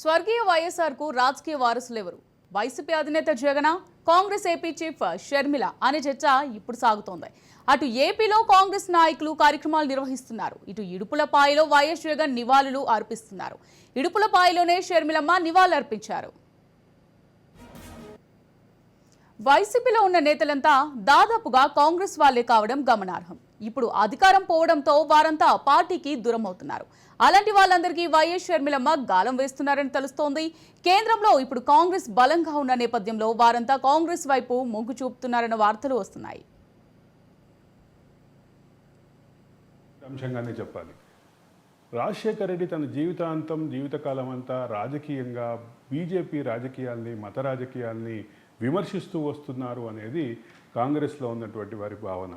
స్వర్గీయ వైఎస్ఆర్కు రాజకీయ వారసులెవరు? వైసీపీ అధినేత జగన కాంగ్రెస్ ఏపీ చీఫ్ షర్మిల అనే చర్చ ఇప్పుడు సాగుతోంది. అటు ఏపీలో కాంగ్రెస్ నాయకులు కార్యక్రమాలు నిర్వహిస్తున్నారు. ఇటు ఇడుపులపాయలో వైఎస్ జగన్ నివాళులు అర్పిస్తున్నారు. ఇడుపులపాయలోనే షర్మిలమ్మ నివాళులర్పించారు. వైసీపీలో ఉన్న నేతలంతా దాదాపుగా కాంగ్రెస్ వాళ్ళే కావడం గమనార్హం. ఇప్పుడు అధికారం పోవడంతో వారంతా పార్టీకి దూరం అవుతున్నారు అలాంటి వాళ్ళందరికీ వైఎస్ షర్మిలమ్మ గాలం వేస్తున్నారని తెలుస్తోంది. కేంద్రంలో ఇప్పుడు కాంగ్రెస్ బలంగా ఉన్న నేపథ్యంలో వారంతా కాంగ్రెస్ వైపు మొగ్గు చూపుతున్నారన్న వార్తలు వస్తున్నాయి. అంశంగానే చెప్పాలి. రాజశేఖర రెడ్డి తన జీవితాంతం జీవితకాలం అంతా రాజకీయంగా బీజేపీ రాజకీయాల్ని మత రాజకీయాల్ని విమర్శిస్తూ వస్తున్నారు అనేది కాంగ్రెస్లో ఉన్నటువంటి వారి భావన.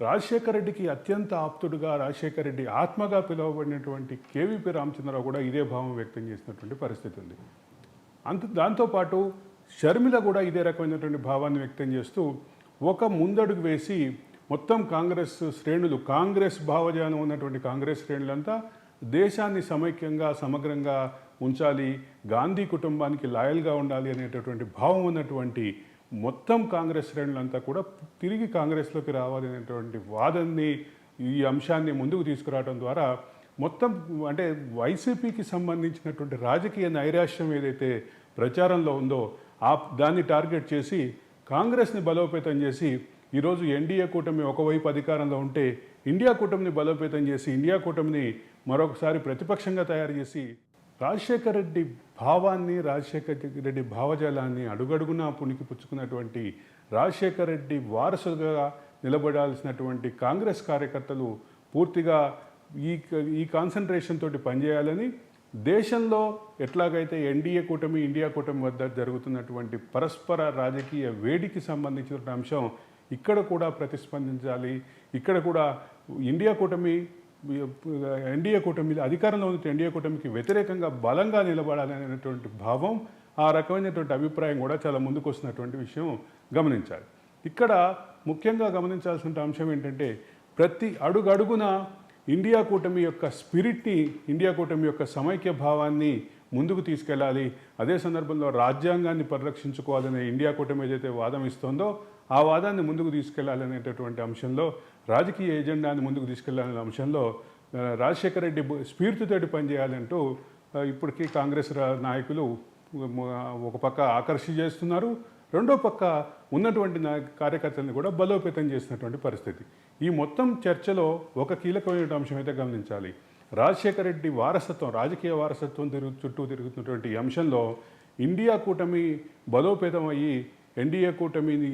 రాజశేఖర రెడ్డికి అత్యంత ఆప్తుడుగా రాజశేఖర రెడ్డి ఆత్మగా పిలువబడినటువంటి కేవీపీ రామచంద్రరావు కూడా ఇదే భావం వ్యక్తం చేసినటువంటి పరిస్థితి ఉంది. అంత దాంతోపాటు షర్మిల కూడా ఇదే రకమైనటువంటి భావాన్ని వ్యక్తం చేస్తూ ఒక ముందడుగు వేసి మొత్తం కాంగ్రెస్ శ్రేణులు కాంగ్రెస్ భావజానం ఉన్నటువంటి కాంగ్రెస్ శ్రేణులంతా దేశాన్ని సమైక్యంగా సమగ్రంగా ఉంచాలి గాంధీ కుటుంబానికి లాయల్గా ఉండాలి అనేటటువంటి భావం ఉన్నటువంటి మొత్తం కాంగ్రెస్ శ్రేణులంతా కూడా తిరిగి కాంగ్రెస్లోకి రావాలనేటువంటి వాదనని ఈ అంశాన్ని ముందుకు తీసుకురావడం ద్వారా మొత్తం అంటే వైసీపీకి సంబంధించినటువంటి రాజకీయ నైరాశ్యం ఏదైతే ప్రచారంలో ఉందో ఆ దాన్ని టార్గెట్ చేసి కాంగ్రెస్ని బలోపేతం చేసి ఈరోజు ఎన్డీఏ కూటమి ఒకవైపు అధికారంలో ఉంటే ఇండియా కూటమిని బలోపేతం చేసి ఇండియా కూటమిని మరొకసారి ప్రతిపక్షంగా తయారు చేసి రాజశేఖర రెడ్డి భావాన్ని రాజశేఖర రెడ్డి భావజాలాన్ని అడుగడుగునా పుణికి పుచ్చుకున్నటువంటి రాజశేఖర రెడ్డి వారసుగా నిలబడాల్సినటువంటి కాంగ్రెస్ కార్యకర్తలు పూర్తిగా ఈ ఈ కాన్సన్ట్రేషన్ తోటి పనిచేయాలని దేశంలో ఎట్లాగైతే ఎన్డీఏ కూటమి ఇండియా కూటమి వద్ద జరుగుతున్నటువంటి పరస్పర రాజకీయ వేడికి సంబంధించిన అంశం ఇక్కడ కూడా ప్రతిస్పందించాలి. ఇక్కడ కూడా ఇండియా కూటమి ఎన్డీఏ కూటమి అధికారంలో ఉన్న ఎన్డీఏ కూటమికి వ్యతిరేకంగా బలంగా నిలబడాలనేటువంటి భావం ఆ రకమైనటువంటి అభిప్రాయం కూడా చాలా ముందుకు వస్తున్నటువంటి విషయం గమనించాలి. ఇక్కడ ముఖ్యంగా గమనించాల్సిన అంశం ఏంటంటే ప్రతి అడుగడుగున ఇండియా కూటమి యొక్క స్పిరిట్ని ఇండియా కూటమి యొక్క సమైక్య భావాన్ని ముందుకు తీసుకెళ్ళాలి. అదే సందర్భంలో రాజ్యాంగాన్ని పరిరక్షించుకోవాలనే ఇండియా కూటమి ఏదైతే వాదం ఇస్తుందో ఆ వాదాన్ని ముందుకు తీసుకెళ్ళాలనేటటువంటి అంశంలో రాజకీయ ఎజెండాని ముందుకు తీసుకెళ్ళాలనే అంశంలో రాజశేఖర రెడ్డి స్ఫీర్తితోటి స్ఫూర్తితోటి పనిచేయాలంటూ ఇప్పటికీ కాంగ్రెస్ నాయకులు ఒక పక్క ఆకర్షి చేస్తున్నారు రెండో పక్క ఉన్నటువంటి నా కార్యకర్తలను కూడా బలోపేతం చేసినటువంటి పరిస్థితి. ఈ మొత్తం చర్చలో ఒక కీలకమైన అంశం అయితే గమనించాలి. రాజశేఖర రెడ్డి వారసత్వం రాజకీయ వారసత్వం తిరుగు చుట్టూ తిరుగుతున్నటువంటి అంశంలో ఇండియా కూటమి బలోపేతం అయ్యి ఎన్డీఏ కూటమిని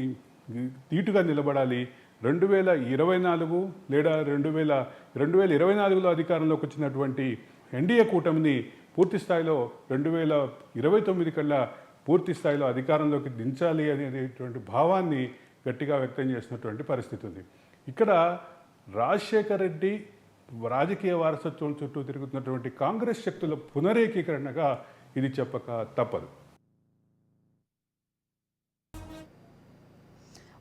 దీటుగా నిలబడాలి. రెండు వేల ఇరవై నాలుగు లేదా రెండు వేల రెండు వేల ఇరవై నాలుగులో అధికారంలోకి వచ్చినటువంటి ఎన్డీఏ కూటమిని పూర్తి స్థాయిలో రెండు వేల ఇరవై తొమ్మిది కల్లా పూర్తి స్థాయిలో అధికారంలోకి దించాలి అనేటువంటి భావాన్ని గట్టిగా వ్యక్తం చేసినటువంటి పరిస్థితి ఉంది. ఇక్కడ రాజశేఖర్ రెడ్డి రాజకీయ వారసత్వం చుట్టూ తిరుగుతున్నటువంటి కాంగ్రెస్ శక్తుల పునరేకీకరణగా ఇది చెప్పక తప్పదు.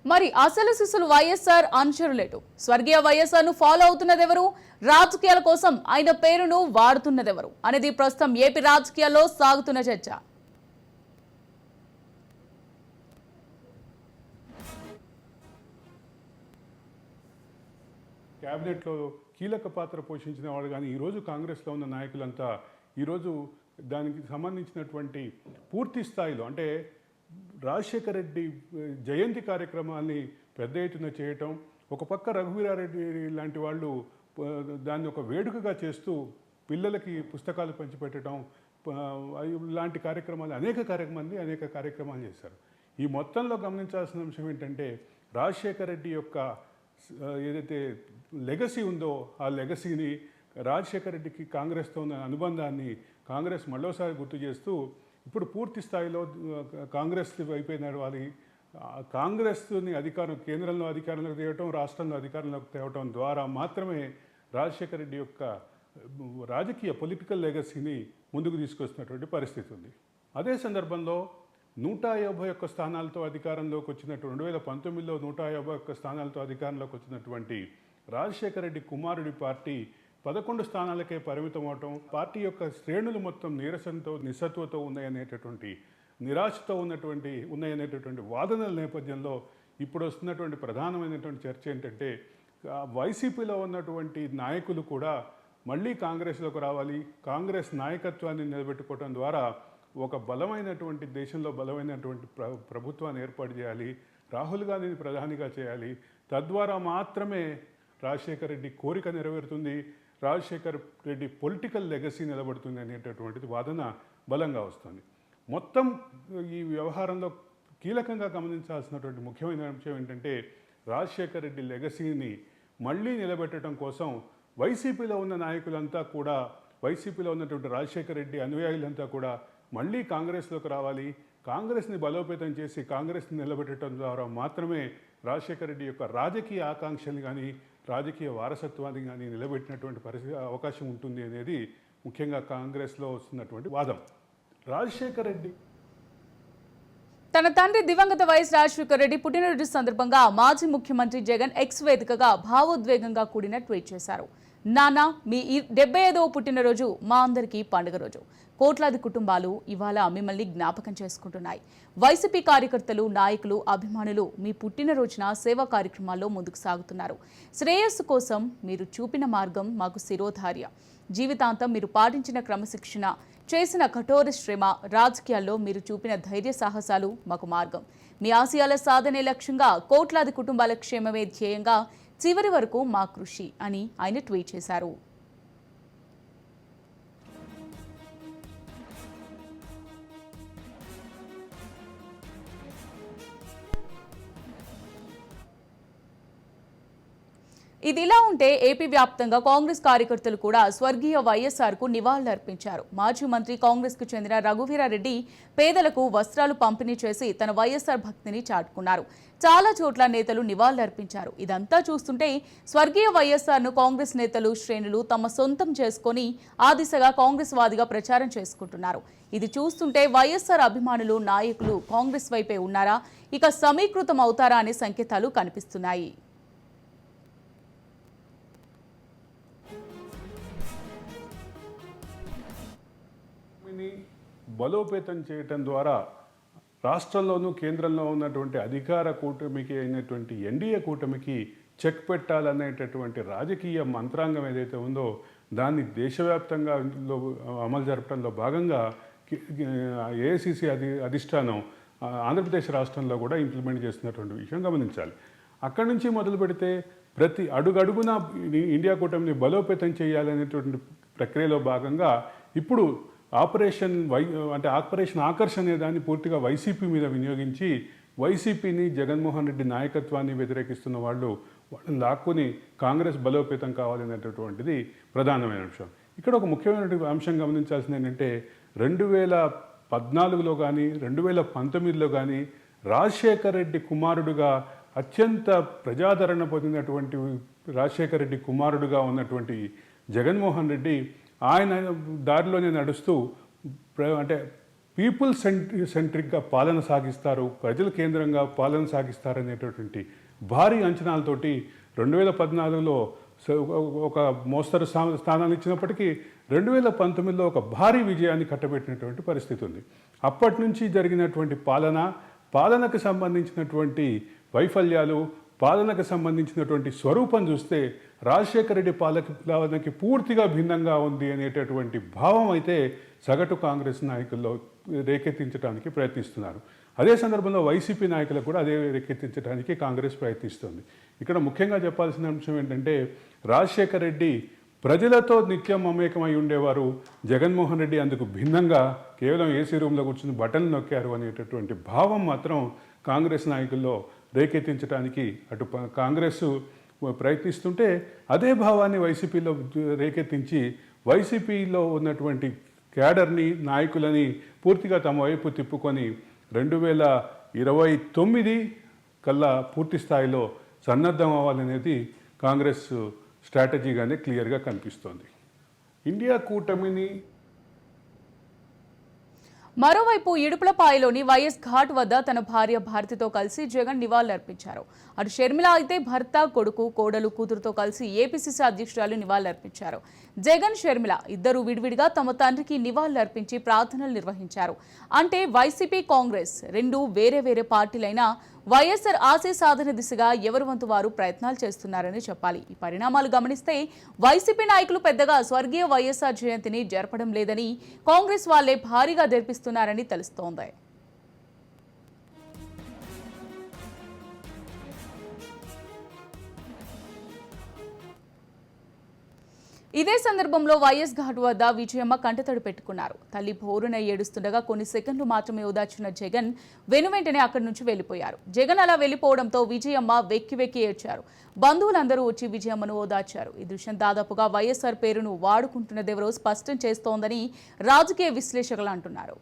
మరి అసలు సిసలు వైఎస్ఆర్ అనుచరులేటు. స్వర్గీయ వైఎస్ఆర్ను ఫాలో అవుతున్నదెవరు? రాజకీయాల కోసం ఆయన పేరును వాడుతున్నదెవరు? అనేది ప్రస్తుతం ఏపీ రాజకీయాల్లో సాగుతున్న చర్చ. క్యాబినెట్లో కీలక పాత్ర పోషించిన వాళ్ళు కానీ ఈరోజు కాంగ్రెస్లో ఉన్న నాయకులంతా ఈరోజు దానికి సంబంధించినటువంటి పూర్తి స్థాయిలో అంటే రాజశేఖర రెడ్డి జయంతి కార్యక్రమాన్ని పెద్ద ఎత్తున చేయటం ఒక పక్క రఘువీరారెడ్డి లాంటి వాళ్ళు దాన్ని ఒక వేడుకగా చేస్తూ పిల్లలకి పుస్తకాలు పంచిపెట్టడం లాంటి కార్యక్రమాలు అనేక కార్యక్రమాన్ని అనేక కార్యక్రమాలు చేశారు. ఈ మొత్తంలో గమనించాల్సిన అంశం ఏంటంటే రాజశేఖర రెడ్డి యొక్క ఏదైతే లెగసీ ఉందో ఆ లెగసీని రాజశేఖర రెడ్డికి కాంగ్రెస్తో ఉన్న అనుబంధాన్ని కాంగ్రెస్ మరోసారి గుర్తు చేస్తూ ఇప్పుడు పూర్తి స్థాయిలో కాంగ్రెస్ వైపే నడవాలి కాంగ్రెస్ని అధికారం కేంద్రంలో అధికారంలోకి తేవటం రాష్ట్రంలో అధికారంలోకి తేవటం ద్వారా మాత్రమే రాజశేఖర రెడ్డి యొక్క రాజకీయ పొలిటికల్ లెగసీని ముందుకు తీసుకొస్తున్నటువంటి పరిస్థితి ఉంది. అదే సందర్భంలో నూట యాభై ఒక్క స్థానాలతో అధికారంలోకి వచ్చినట్టు రెండు వేల పంతొమ్మిదిలో నూట యాభై ఒక్క స్థానాలతో అధికారంలోకి వచ్చినటువంటి రాజశేఖర రెడ్డి కుమారుడి పార్టీ పదకొండు స్థానాలకే పరిమితం అవటం పార్టీ యొక్క శ్రేణులు మొత్తం నీరసంతో నిస్సత్వతో ఉన్నాయనేటటువంటి నిరాశతో ఉన్నటువంటి ఉన్నాయనేటటువంటి వాదనల నేపథ్యంలో ఇప్పుడు వస్తున్నటువంటి ప్రధానమైనటువంటి చర్చ ఏంటంటే వైసీపీలో ఉన్నటువంటి నాయకులు కూడా మళ్ళీ కాంగ్రెస్లోకి రావాలి. కాంగ్రెస్ నాయకత్వాన్ని నిలబెట్టుకోవడం ద్వారా ఒక బలమైనటువంటి దేశంలో బలమైనటువంటి ప్ర ప్రభుత్వాన్ని ఏర్పాటు చేయాలి. రాహుల్ గాంధీని ప్రధానిగా చేయాలి. తద్వారా మాత్రమే రాజశేఖర్ రెడ్డి కోరిక నెరవేరుతుంది. రాజశేఖర్ రెడ్డి పొలిటికల్ లెగసీ నిలబడుతుంది అనేటటువంటిది వాదన బలంగా వస్తుంది. మొత్తం ఈ వ్యవహారంలో కీలకంగా గమనించాల్సినటువంటి ముఖ్యమైన అంశం ఏంటంటే రాజశేఖర్ రెడ్డి లెగసీని మళ్ళీ నిలబెట్టడం కోసం వైసీపీలో ఉన్న నాయకులంతా కూడా వైసీపీలో ఉన్నటువంటి రాజశేఖర్ రెడ్డి అనుయాయులంతా కూడా మళ్ళీ కాంగ్రెస్లోకి రావాలి. కాంగ్రెస్ని బలోపేతం చేసి కాంగ్రెస్ని నిలబెట్టడం ద్వారా మాత్రమే రాజశేఖర రెడ్డి యొక్క రాజకీయ ఆకాంక్షలు కానీ రాజకీయ వారసత్వాన్ని కానీ నిలబెట్టినటువంటి పరిస్థితి అవకాశం ఉంటుంది అనేది ముఖ్యంగా కాంగ్రెస్లో వస్తున్నటువంటి వాదం. రాజశేఖర రెడ్డి. తన తండ్రి దివంగత వైఎస్ రాజశేఖర రెడ్డి పుట్టినరోజు సందర్భంగా మాజీ ముఖ్యమంత్రి జగన్ ఎక్స్ వేదికగా భావోద్వేగంగా కూడిన ట్వీట్ చేశారు. నాన్న మీ డెబ్బై ఐదవ పుట్టినరోజు మా అందరికీ పండుగ రోజు. కోట్లాది కుటుంబాలు ఇవాళ మిమ్మల్ని జ్ఞాపకం చేసుకుంటున్నాయి. వైసీపీ కార్యకర్తలు నాయకులు అభిమానులు మీ పుట్టినరోజున సేవా కార్యక్రమాల్లో ముందుకు సాగుతున్నారు. శ్రేయస్సు కోసం మీరు చూపిన మార్గం మాకు శిరోధార్య. జీవితాంతం మీరు పాటించిన క్రమశిక్షణ చేసిన కఠోర శ్రమ రాజకీయాల్లో మీరు చూపిన ధైర్య సాహసాలు మాకు మార్గం. మీ ఆశయాల సాధనే లక్ష్యంగా కోట్లాది కుటుంబాల క్షేమమే ధ్యేయంగా చివరి వరకు మా కృషి అని ఆయన ట్వీట్ చేశారు. ఇది ఇలా ఉంటే ఏపీ వ్యాప్తంగా కాంగ్రెస్ కార్యకర్తలు కూడా స్వర్గీయ వైఎస్ఆర్కు నివాళులర్పించారు. మాజీ మంత్రి కాంగ్రెస్కు చెందిన రఘువీరారెడ్డి పేదలకు వస్త్రాలు పంపిణీ చేసి తన వైఎస్ఆర్ భక్తిని చాటుకున్నారు. చాలా చోట్ల నేతలు నివాళులర్పించారు. ఇదంతా చూస్తుంటే స్వర్గీయ వైఎస్ఆర్ను కాంగ్రెస్ నేతలు శ్రేణులు తమ సొంతం చేసుకొని ఆ దిశగా కాంగ్రెస్ వాదిగా ప్రచారం చేసుకుంటున్నారు. ఇది చూస్తుంటే వైఎస్ఆర్ అభిమానులు నాయకులు కాంగ్రెస్ వైపే ఉన్నారా? ఇక సమీకృతం అవుతారా అనే సంకేతాలు కనిపిస్తున్నాయి. బలోపేతం చేయటం ద్వారా రాష్ట్రంలోనూ కేంద్రంలో ఉన్నటువంటి అధికార కూటమికి అయినటువంటి ఎన్డీఏ కూటమికి చెక్ పెట్టాలనేటటువంటి రాజకీయ మంత్రాంగం ఏదైతే ఉందో దాన్ని దేశవ్యాప్తంగా అమలు జరపడంలో భాగంగా ఏఐసిసి అధి అధిష్టానం ఆంధ్రప్రదేశ్ రాష్ట్రంలో కూడా ఇంప్లిమెంట్ చేస్తున్నటువంటి విషయం గమనించాలి. అక్కడి నుంచి మొదలు పెడితే ప్రతి అడుగడుగున ఇండియా కూటమిని బలోపేతం చేయాలనేటువంటి ప్రక్రియలో భాగంగా ఇప్పుడు ఆపరేషన్ వై అంటే ఆపరేషన్ ఆకర్ష్ అనే దాన్ని పూర్తిగా వైసీపీ మీద వినియోగించి వైసీపీని జగన్మోహన్ రెడ్డి నాయకత్వాన్ని వ్యతిరేకిస్తున్న వాళ్ళు వాళ్ళని లాక్కుని కాంగ్రెస్ బలోపేతం కావాలనేటటువంటిది ప్రధానమైన అంశం. ఇక్కడ ఒక ముఖ్యమైనటువంటి అంశం గమనించాల్సింది ఏంటంటే రెండు వేల పద్నాలుగులో కానీ రెండు వేల పంతొమ్మిదిలో కానీ రాజశేఖర్ రెడ్డి కుమారుడుగా అత్యంత ప్రజాదరణ పొందినటువంటి రాజశేఖర రెడ్డి కుమారుడుగా ఉన్నటువంటి జగన్మోహన్ రెడ్డి ఆయన దారిలోనే నడుస్తూ ప్ర- అంటే పీపుల్ సెంట్రి సెంట్రిక్గా పాలన సాగిస్తారు ప్రజల కేంద్రంగా పాలన సాగిస్తారు అనేటటువంటి భారీ అంచనాలతోటి రెండు వేల పద్నాలుగులో ఒక- మోస్తరు స్థానాన్ని ఇచ్చినప్పటికీ రెండు వేల పంతొమ్మిదిలో ఒక భారీ విజయాన్ని కట్టబెట్టినటువంటి పరిస్థితి ఉంది. అప్పటి నుంచి జరిగినటువంటి పాలన పాలనకు సంబంధించినటువంటి వైఫల్యాలు పాలనకు సంబంధించినటువంటి స్వరూపం చూస్తే రాజశేఖర రెడ్డి పాలక పాలనకి పూర్తిగా భిన్నంగా ఉంది అనేటటువంటి భావం అయితే సగటు కాంగ్రెస్ నాయకుల్లో రేకెత్తించడానికి ప్రయత్నిస్తున్నారు. అదే సందర్భంలో వైసీపీ నాయకులకు కూడా అదే రేకెత్తించడానికి కాంగ్రెస్ ప్రయత్నిస్తుంది. ఇక్కడ ముఖ్యంగా చెప్పాల్సిన అంశం ఏంటంటే రాజశేఖర రెడ్డి ప్రజలతో నిత్యం మమేకమై ఉండేవారు జగన్మోహన్ రెడ్డి అందుకు భిన్నంగా కేవలం ఏసీ రూమ్లో కూర్చుని బటన్ నొక్కారు అనేటటువంటి భావం మాత్రం కాంగ్రెస్ నాయకుల్లో రేకెత్తించడానికి అటు కాంగ్రెస్ ప్రయత్నిస్తుంటే అదే భావాన్ని వైసీపీలో రేకెత్తించి వైసీపీలో ఉన్నటువంటి క్యాడర్ని నాయకులని పూర్తిగా తమ వైపు తిప్పుకొని రెండు వేల ఇరవై తొమ్మిది కల్లా పూర్తి స్థాయిలో సన్నద్ధం అవ్వాలనేది కాంగ్రెస్ స్ట్రాటజీగానే క్లియర్గా కనిపిస్తోంది. ఇండియా కూటమిని మరోవైపు ఇడుపులపాయలోని వైఎస్ ఘాట్ వద్ద తన భార్య భారతితో కలిసి జగన్ నివాళులర్పించారు. అటు షర్మిల అయితే భర్త కొడుకు కోడలు కూతురుతో కలిసి ఏపీసీసీ అధ్యక్షురాలు నివాళులర్పించారు. జగన్ షర్మిల ఇద్దరు విడివిడిగా తమ తండ్రికి నివాళులర్పించి ప్రార్థనలు నిర్వహించారు. అంటే వైసీపీ కాంగ్రెస్ రెండు వేరే వేరే పార్టీలైనా వైఎస్ఆర్ ఆశయ సాధన దిశగా ఎవరి వంతు వారు ప్రయత్నాలు చేస్తున్నారని చెప్పాలి. ఈ పరిణామాలు గమనిస్తే వైసీపీ నాయకులు పెద్దగా స్వర్గీయ వైఎస్ఆర్ జయంతిని జరపడం లేదని కాంగ్రెస్ వాళ్ళే భారీగా జరిపిస్తున్నారని తెలుస్తోంది. ఇదే సందర్భంలో వైఎస్ ఘాట్ వద్ద విజయమ్మ కంటతడి పెట్టుకున్నారు. తల్లి భోరున ఏడుస్తుండగా కొన్ని సెకండ్లు మాత్రమే ఓదార్చిన జగన్ వెనువెంటనే అక్కడి నుంచి వెళ్ళిపోయారు జగన్ అలా వెళ్ళిపోవడంతో విజయమ్మ వెక్కి వెక్కి ఏడ్చారు. బంధువులందరూ వచ్చి విజయమ్మను ఓదార్చారు. ఈ దృశ్యం దాదాపుగా వైఎస్ఆర్ పేరును వాడుకుంటున్నదెవరో స్పష్టం చేస్తోందని రాజకీయ విశ్లేషకులు అంటున్నారు.